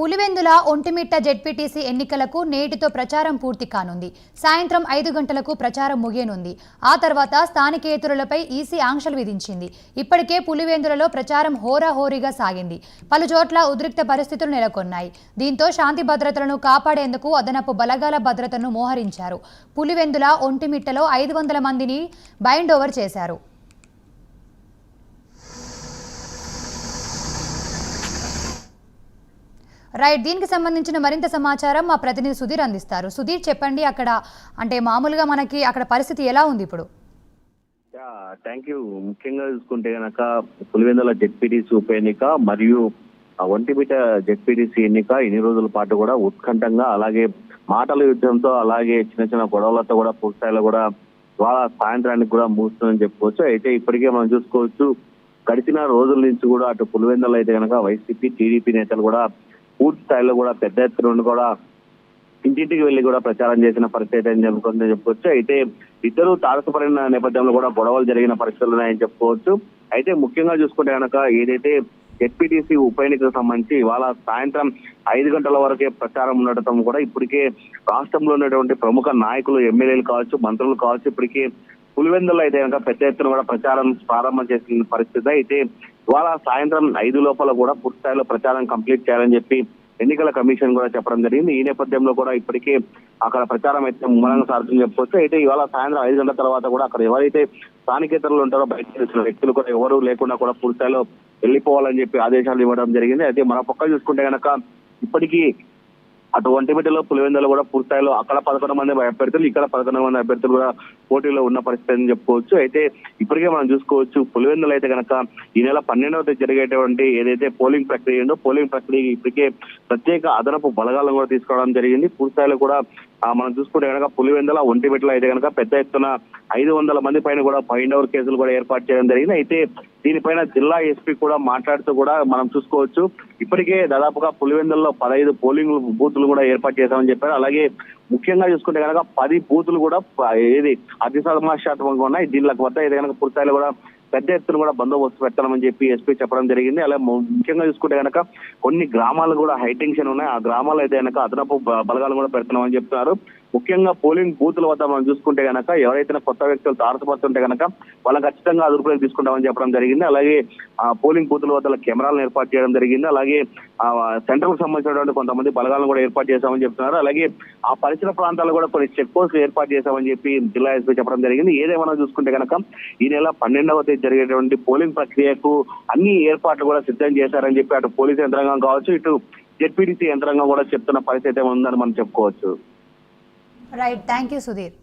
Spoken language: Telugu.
పులివెందుల ఒంటిమిట్ట జెడ్పీటీసీ ఎన్నికలకు నేటితో ప్రచారం పూర్తి కానుంది. సాయంత్రం ఐదు గంటలకు ప్రచారం ముగియనుంది. ఆ తర్వాత స్థానికేతరులపై ఈసీ ఆంక్షలు విధించింది. ఇప్పటికే పులివెందులలో ప్రచారం హోరాహోరీగా సాగింది. పలు చోట్ల ఉద్రిక్త పరిస్థితులు నెలకొన్నాయి. దీంతో శాంతి భద్రతలను కాపాడేందుకు అదనపు బలగాల భద్రతను మోహరించారు. పులివెందుల ఒంటిమిట్టలో ఐదు వందల మందిని బైండ్ ఓవర్ చేశారు. రైట్ దీనికి సంబంధించిన మరింత సమాచారం మా ప్రతినిధి సుధీర్ అందిస్తారు. సుధీర్ చెప్పండి అక్కడ అంటే మామూలుగా మనకి అక్కడ పరిస్థితి ఎలా ఉంది ఇప్పుడు? థ్యాంక్ యూ ముఖ్యంగా చూసుకుంటే గనక పులివెందుల జెడ్పీటీసీ ఉప ఎన్నిక మరియు ఆ ఒంటిమిట జెడ్పీటీసీ ఎన్నిక ఇన్ని రోజుల పాటు కూడా ఉత్కంఠంగా అలాగే మాటల యుద్ధంతో అలాగే చిన్న చిన్న గొడవలతో కూడా పూర్తిస్థాయిలో కూడా ద్వారా సాయంత్రానికి కూడా ముగుస్తుందని చెప్పుకోవచ్చు. అయితే ఇప్పటికే మనం చూసుకోవచ్చు గడిచిన రోజుల నుంచి కూడా అటు పులివెందులు అయితే కనుక వైసీపీ టీడీపీ నేతలు కూడా పూర్తి స్థాయిలో కూడా పెద్ద ఎత్తున నుండి కూడా ఇంటింటికి వెళ్ళి కూడా ప్రచారం చేసిన పరిస్థితి అని చెప్పుకుందని చెప్పుకోవచ్చు. అయితే ఇద్దరు తారసపడిన నేపథ్యంలో కూడా గొడవలు జరిగిన పరిస్థితులు ఉన్నాయని చెప్పుకోవచ్చు. అయితే ముఖ్యంగా చూసుకుంటే కనుక ఏదైతే ఎస్పీటీసీ ఉప ఎన్నికకు సంబంధించి ఇవాళ సాయంత్రం ఐదు గంటల వరకే ప్రచారం ఉండటం కూడా ఇప్పటికే రాష్ట్రంలో ఉన్నటువంటి ప్రముఖ నాయకులు ఎమ్మెల్యేలు కావచ్చు మంత్రులు కావచ్చు ఇప్పటికే పులివెందుల్లో అయితే కనుక పెద్ద ఎత్తున కూడా ప్రచారం ప్రారంభం చేసిన పరిస్థితి అయితే ఇవాళ సాయంత్రం ఐదు లోపల కూడా పూర్తిస్థాయిలో ప్రచారం కంప్లీట్ చేయాలని చెప్పి ఎన్నికల కమిషన్ కూడా చెప్పడం జరిగింది. ఈ నేపథ్యంలో కూడా ఇప్పటికే అక్కడ ప్రచారం అయితే ముమ్మరంగా సాగుతుంది చెప్పుకోవచ్చు అయితే ఇవాళ సాయంత్రం ఐదు గంటల తర్వాత కూడా అక్కడ ఎవరైతే స్థానికేతరులు ఉంటారో బయట వచ్చిన వ్యక్తులు కూడా ఎవరు లేకుండా కూడా పూర్తిస్థాయిలో వెళ్ళిపోవాలని చెప్పి ఆదేశాలు ఇవ్వడం జరిగింది. అయితే మన పక్క చూసుకుంటే కనుక ఇప్పటికీ అటు ఒంటిమిట్టలో పులివెందులు కూడా పూర్తిస్థాయిలో అక్కడ పదకొండు మంది అభ్యర్థులు ఇక్కడ పదకొండు మంది అభ్యర్థులు కూడా పోటీలో ఉన్న పరిస్థితి అని చెప్పుకోవచ్చు. అయితే ఇప్పటికే మనం చూసుకోవచ్చు పులివెందులు అయితే కనుక ఈ నెల పన్నెండవ తేదీ జరిగేటువంటి ఏదైతే పోలింగ్ ప్రక్రియ ఉందో పోలింగ్ ప్రక్రియ ఇప్పటికే ప్రత్యేక అదనపు బలగాలను కూడా తీసుకోవడం జరిగింది. పూర్తిస్థాయిలో కూడా మనం చూసుకుంటే కనుక పులివెందుల ఒంటిమిట్టలో అయితే కనుక పెద్ద ఎత్తున ఐదు వందల మంది పైన కూడా ఫైండ్ ఓవర్ కేసులు కూడా ఏర్పాటు చేయడం జరిగింది. అయితే దీనిపైన జిల్లా ఎస్పీ కూడా మాట్లాడుతూ కూడా మనం చూసుకోవచ్చు. ఇప్పటికే దాదాపుగా పులివెందుల్లో పదహైదు పోలింగ్ బూతులు కూడా ఏర్పాటు చేశామని చెప్పారు. అలాగే ముఖ్యంగా చూసుకుంటే కనుక పది బూతులు కూడా ప- ఏది అతి సమస్యాత్మకంగా ఉన్నాయి. దీనికి వద్ద అయితే కనుక కూడా పెద్ద ఎత్తున కూడా బందోబస్తు పెట్టాలని చెప్పి ఎస్పీ చెప్పడం జరిగింది. అలా ముఖ్యంగా చూసుకుంటే కనుక కొన్ని గ్రామాలు కూడా హైటెన్షన్ ఉన్నాయి. ఆ గ్రామాలు అయితే కనుక అదనపు బలగాలు కూడా పెడుతున్నామని చెప్తున్నారు. ముఖ్యంగా పోలింగ్ బూతుల వద్ద మనం చూసుకుంటే కనుక ఎవరైతే కొత్త వ్యక్తులు తారసపడుతుంటే కనుక వాళ్ళని ఖచ్చితంగా అదుపులోకి తీసుకుంటామని చెప్పడం జరిగింది. అలాగే ఆ పోలింగ్ బూతుల వద్ద కెమెరాలను ఏర్పాటు చేయడం జరిగింది. అలాగే ఆ సెంటర్కు సంబంధించినటువంటి కొంతమంది బలగాలను కూడా ఏర్పాటు చేశామని చెప్తున్నారు. అలాగే ఆ పరిసర ప్రాంతాల్లో కూడా కొన్ని చెక్ పోస్టులు ఏర్పాటు చేశామని చెప్పి జిల్లా ఎస్పీ చెప్పడం జరిగింది. ఏదేమైనా చూసుకుంటే కనుక ఈ నెల పన్నెండవ తేదీ జరిగేటువంటి పోలింగ్ ప్రక్రియకు అన్ని ఏర్పాట్లు కూడా సిద్ధం చేశారని చెప్పి అటు పోలీసు యంత్రాంగం కావచ్చు ఇటు జెడ్పీటీసీ యంత్రాంగం కూడా చెప్తున్న పరిస్థితి ఉందని మనం చెప్పుకోవచ్చు. Right thank you Sudheer